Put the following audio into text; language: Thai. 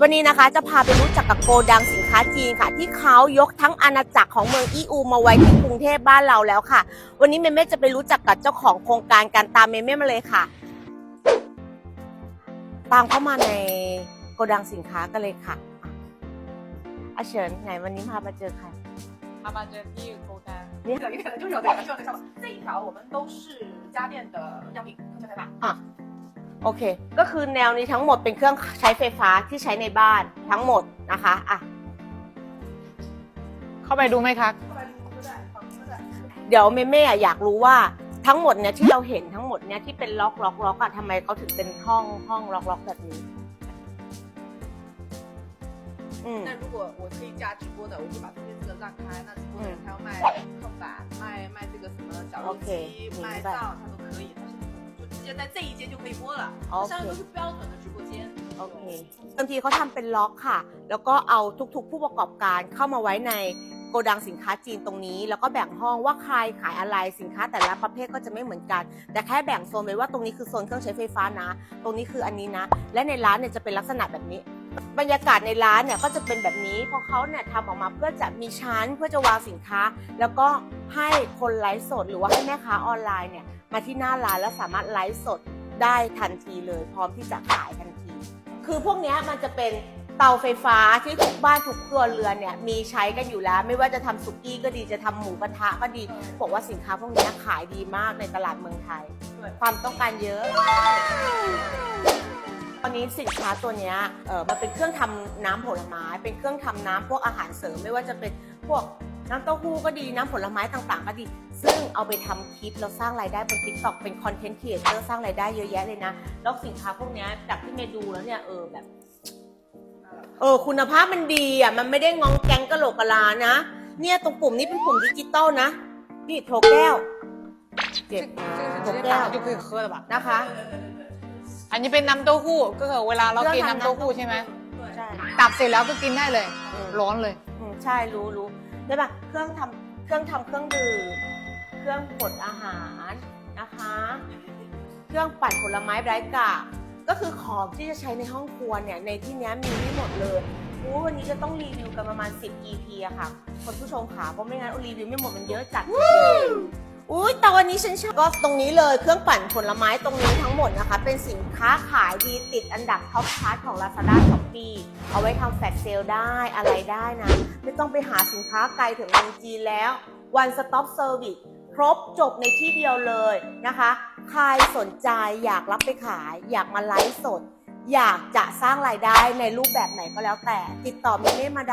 วันนี้นะคะจะพาไปรู้จักกับโกดังสินค้าจีนค่ะ ที่เขายกทั้งอาณาจักรของเมืองอีอูมาไว้ที่กรุงเทพบ้านเราแล้วค่ะ วันนี้เมเม่จะไปรู้จักกับเจ้าของโครงการการตามเมเม่มาเลยค่ะ ตามเข้ามาในโกดังสินค้ากันเลยค่ะอาเฉินไหนวันนี้พามาเจอใคร 他们这第一个单，一个一个就有这个就有这个这一条我们都是家电的样品，看起来吧。 โอเค ก็คือแนวนี้ทั้งหมดเป็นเครื่องใช้ไฟฟ้าที่ใช้ในบ้านทั้งหมดนะคะอ่ะ เข้าไปดูไหมคะ 后来就在旁边在。 เดี๋ยวเมเม่อะอยากรู้ว่าทั้งหมดเนี่ยที่เราเห็นทั้งหมดเนี่ยที่เป็นล็อกล็อกล็อกอะทำไมเขาถึงเป็นห้องห้องล็อกล็อกแบบนี้ อืม 那如果我是一家直播的，我就把中间这个让开，那直播的人他要卖空板，卖卖这个什么绞肉 OK，机、明白卖灶，他都可以，他是 就直接在这一间就可以播了， OK 上面都是标准的直播间。 โอเคบางทีเขาทำเป็นล็อกค่ะ แล้วก็เอาทุกๆ ผู้ประกอบการเข้ามาไว้ในโกดังสินค้าจีนตรงนี้ แล้วก็แบ่งห้องว่าใครขายอะไรสินค้าแต่ละประเภทก็จะไม่เหมือนกัน แต่แค่แบ่งโซนไว้ว่าตรงนี้คือโซนเครื่องใช้ไฟฟ้านะ ตรงนี้คืออันนี้นะ และในร้านเนี่ยจะเป็นลักษณะแบบนี้ บรรยากาศในร้านเนี่ยก็จะเป็นแบบนี้เพราะเขาเนี่ยทำออกมาเพื่อจะมีชั้นเพื่อจะวางสินค้า แล้วก็ให้คนไลฟ์สดหรือว่าให้แม่ค้าออนไลน์เนี่ยมาที่หน้าร้านแล้วสามารถไลฟ์สดได้ทันทีเลย พร้อมที่จะขายทันที คือพวกนี้มันจะเป็นเตาไฟฟ้าที่ทุกบ้านทุกครัวเรือนเนี่ยมีใช้กันอยู่แล้ว ไม่ว่าจะทำสุกี้ก็ดีจะทำหมูกระทะก็ดีบอกว่าสินค้าพวกนี้ขายดีมากในตลาดเมืองไทย ความต้องการเยอะ นี้สินค้าตัวนี้เออมันเป็นเครื่องทำน้ำผลไม้ เป็นเครื่องทำน้ำพวกอาหารเสริมไม่ว่าจะเป็นพวกน้ำเต้าหู้ก็ดีน้ำผลไม้ต่างๆ ก็ดี ซึ่งเอาไปทำคลิปเราสร้างรายได้บน TikTok เป็นคอนเทนต์ครีเอเตอร์สร้างรายได้เยอะแยะเลยนะ แล้วสินค้าพวกนี้จากที่เมดูแล้วเนี่ยเออแบบเออคุณภาพมันดีอะมันไม่ได้งองแกงกะโหลกกะลานะ เนี่ยตรงปุ่มนี้เป็นปุ่มดิจิตอลนะนี่โถแก้วเจ็บโถแก้วนะคะ อันนี้เป็นน้ำเต้าหู้ก็คือเวลาเรากินน้ำเต้าหู้ใช่ไหมใช่ตักเสร็จแล้วก็กินได้เลยอืมร้อนเลยอืมใช่รู้รู้ใช่ปะเครื่องทำเครื่องทำเครื่องดื่มเครื่องบดอาหารนะคะ เครื่องปั่นผลไม้ไร้กากก็คือของที่จะใช้ในห้องครัวเนี่ยในที่เนี้ยมีไม่หมดเลยอู้วันนี้จะต้องรีวิวกันประมาณ 10 EP อะค่ะคนผู้ชมขาเพราะไม่งั้นรีวิวไม่หมดมันเยอะจัด อุ้ยแต่วันนี้ฉันชอบก็ตรงนี้เลยเครื่องปั่นผลไม้ตรงนี้ทั้งหมดนะคะ เป็นสินค้าขายดีติดอันดับท็อปชาร์ตของ Lazada s h o p e e เอาไว้ทำแฟลชเซลได้อะไรได้นะ ไม่ต้องไปหาสินค้าไกลถึงเมืองจีนแล้ว One Stop Service ครบจบในที่เดียวเลยนะคะ ใครสนใจอยากรับไปขาย อยากมาไลฟ์สด อยากจะสร้างรายได้ในรูปแบบไหนก็แล้วแต่ ติดต่อมิเม่มาได้